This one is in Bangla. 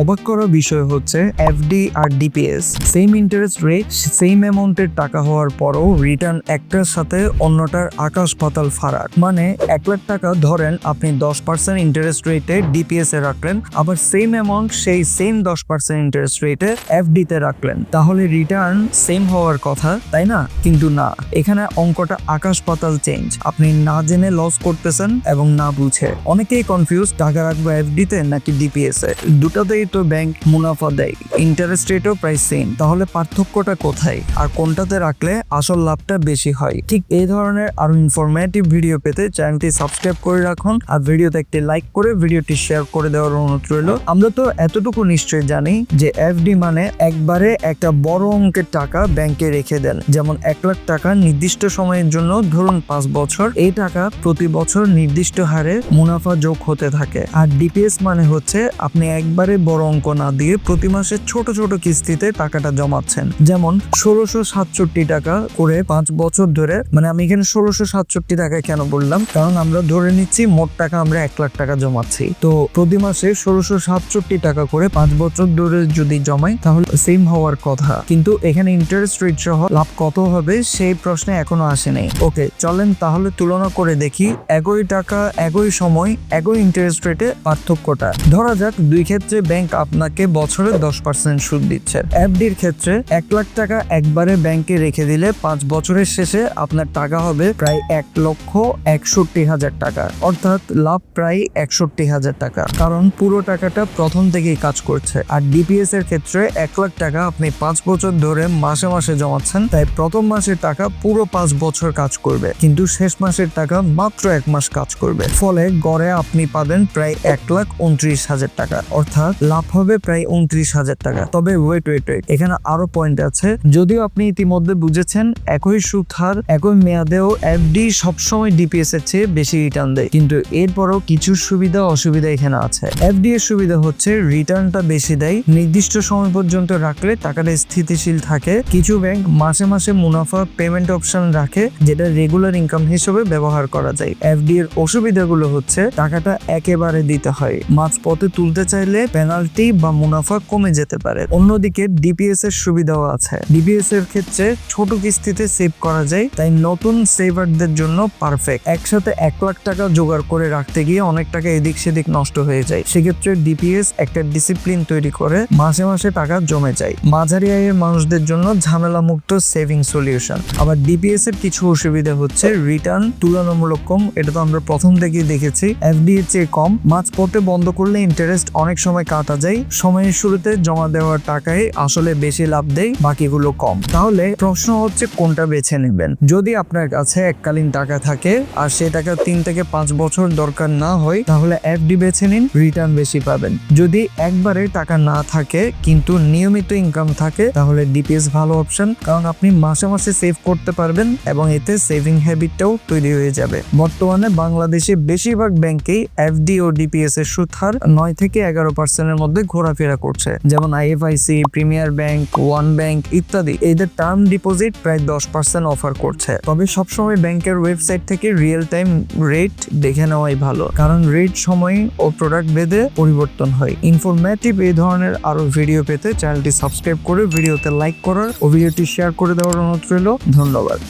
অবাক করা বিষয় হচ্ছে এফডি আর DPS same interest rate same অ্যামাউন্টের টাকা হওয়ার পরও রিটার্ন একটার সাথে অন্যটার আকাশ পাতাল ফারাক। মানে এক লাখ টাকা ধরেন আপনি দশ পার্সেন্ট ইন্টারেস্ট রেটে ডিপিএস এ রাখলেন, আবার সেম অ্যামাউন্ট সেই সেম দশ পার্সেন্ট ইন্টারেস্ট রেটে এফডি তে রাখলেন। তাহলে রিটার্ন সেম হওয়ার কথা, তাই না? কিন্তু না, এখানে অঙ্কটা আকাশ পাতাল চেঞ্জ আপনি না জেনে লস করতেছেন এবং না বুঝে। অনেকেই কনফিউজ টাকা রাখব এফডি তে নাকি ডিপিএস এ? দুটাতেই তো ব্যাংক মুনাফা দেয়। ইন্টারেস্ট রেটও প্রায় সেম তাহলে পার্থক্যটা কোথায়? আর কোনটাতে রাখলে আসল লাভটা বেশি হয়? ঠিক এই ধরনের আরও ইনফরমেটিভ ভিডিও পেতে চ্যানেলটি সাবস্ক্রাইব করে রাখুন আর ভিডিওতে একটি লাইক করে ভিডিওটি শেয়ার করে দেওয়ার অনুরোধ রইল। আমরা তো এতটুকু নিশ্চয়ই জানি যে এফডি মানে একবারে একটা বড় অঙ্কের টাকা ব্যাংকে রেখে দেন। যেমন এক লাখ টাকা নির্দিষ্ট সময়ের জন্য ধরুন পাঁচ বছর, এই টাকা প্রতি বছর নির্দিষ্ট হারে মুনাফা যোগ হতে থাকে। আর ডিপিএস মানে হচ্ছে আপনি একবারে বড় অঙ্ক না দিয়ে প্রতি মাসে ছোট ছোট কিস্তিতে টাকাটা জমাচ্ছেন। যেমন ষোলোশো সাতষট্টি টাকা করে পাঁচ বছর ধরে মানে আমি এখানে ষোলোশো সাতষট্টি টাকা কেন বললাম? কারণ আমরা ধরে নিচ্ছি মোট টাকা আমরা এক লাখ টাকা জমাচ্ছি। তো প্রতি মাসে ষোলোশো সাতষট্টি টাকা করে পাঁচ বছর ধরে যদি জমাই, তাহলে সেম হওয়ার কথা। কিন্তু এখানে ইন্টারেস্ট রেট সহ লাভ কত হবে, সেই প্রশ্নে এখনও আসেনি ওকে চলেন তাহলে তুলনা করে দেখি একই টাকা, একই সময়, একই ইন্টারেস্ট রেটে পার্থক্যটা। ধরা যাক দুই ক্ষেত্রে ব্যাংক আপনাকে বছরে দশ পার্সেন্ট সুদ দিচ্ছে। এফডির ক্ষেত্রে এক লাখ টাকা একবারে ব্যাংকে রেখে দিলে পাঁচ বছরের শেষে আপনার টাকা হবে প্রায় এক লক্ষ একষট্টি হাজার টাকা। অর্থাৎ লাভ প্রায় একষট্টি হাজার টাকা। কারণ পুরো টাকাটা প্রথম থেকেই কাজ করছে। আর ডিপিএস এর ক্ষেত্রে এক লাখ টাকা আপনি পাঁচ বছর ধরে মাসে মাসে জমাচ্ছেন, তাই প্রথম মাসের টাকা পুরো পাঁচ বছর কাজ করবে। কিন্তু শেষ মাসের টাকা মাত্র এক মাস কাজ করবে। ফলে গড়ে আপনি পাবেন প্রায় এক লাখ উনত্রিশ হাজার টাকা। অর্থাৎ লাভ হবে প্রায় উনত্রিশ হাজার টাকা। তবে ওয়েট ওয়েট ওয়েট এখানে আরও পয়েন্ট আছে। যদিও আপনি ইতিমধ্যে বুঝেছেন, একই সুদ হার একই মেয়াদেও এফডি সবসময় ডিপিএস এর চেয়ে বেশি রিটার্ন দেয়। কিন্তু এরপরও কিছু সুবিধা অসুবিধা এখানে আছে। এফডি এর সুবিধা হচ্ছে রিটার্নটা বেশি দেয়। নির্দিষ্ট সময় পর্যন্ত রাখলে টাকাটা স্থিতিশীল থাকে। কিছু ব্যাংক মাসে মাসে মুনাফা পেমেন্ট অপশন রাখে, যেটা রেগুলার ইনকাম হিসেবে ব্যবহার করা যায়। এফডি এর অসুবিধাগুলো হচ্ছে, টাকাটা একেবারে দিতে হয়। মাঝ পথে তুলতে চাইলে পেনাল্টি বা মুনাফা কমে যেতে পারে। অন্যদিকে ডিপিএস এর সুবিধাও আছে। ডিপিএস এর ক্ষেত্রে ছোট কিস্তিতে সেভ করা যায়, তাই নতুন সেভারদের জন্য পারফেক্ট একসাথে এক লাখ টাকা জোগাড় করে রাখতে গিয়ে অনেক টাকা এদিক সেদিক নষ্ট হয়ে যায়। সেক্ষেত্রে ডিপিএস একটা ডিসিপ্লিন তৈরি করে, মাসে মাসে টাকা জমে যায়। মাঝারি আয়ের মানুষদের জন্য ঝামেলা মুক্ত সেভিং সলিউশন আবার ডিপিএস এর কিছু অসুবিধা হচ্ছে রিটার্ন তুলনামূলক কম, এটা তো আমরা প্রথম থেকেই দেখেছি। এফডি এর চেয়ে কম মাঝ পথে বন্ধ করলে ইন্টারেস্ট অনেক সময় কাটা। যায় সময়ের শুরুতে জমা দেওয়ার টাকায় আসলে বেশি লাভ দেয়, বাকিগুলো কম। তাহলে প্রশ্ন হচ্ছে, কোনটা বেছে নেবেন? যদি আপনার কাছে এককালীন টাকা থাকে আর সে টাকা তিন থেকে পাঁচ বছর দরকার না হয়, তাহলে এফডি বেছে নিন, রিটার্ন বেশি পাবেন। যদি একবারে টাকা না থাকে, কিন্তু নিয়মিত ইনকাম থাকে, তাহলে ডিপিএস ভালো অপশন, কারণ আপনি মাসে মাসে সেভ করতে পারবেন এবং এতে সেভিং হ্যাবিটটাও তৈরি হয়ে যাবে। বর্তমানে বাংলাদেশে বেশিরভাগ ব্যাংকেই এফডি ও ডিপিএস এর সুদ হার নয় থেকে এগারো পার্সেন্টের মধ্যে ঘোরাফেরা করছে। যেমন IFIC, premier bank, one bank ইত্যাদি। এদের টার্ম ডিপোজিট প্রায় দশ পার্সেন্ট অফার করছে। তবে সবসময় ব্যাংকের ওয়েবসাইট থেকে রিয়েল টাইম রেট দেখে নেওয়াই ভালো। কারণ রেট সময় ও প্রোডাক্ট ভেদে পরিবর্তন হয়। ইনফরমেটিভ এই ধরনের আরও ভিডিও পেতে চ্যানেলটি সাবস্ক্রাইব করে ভিডিওতে লাইক করার ও ভিডিওটি শেয়ার করে দেওয়ার অনুরোধ রইল। ধন্যবাদ।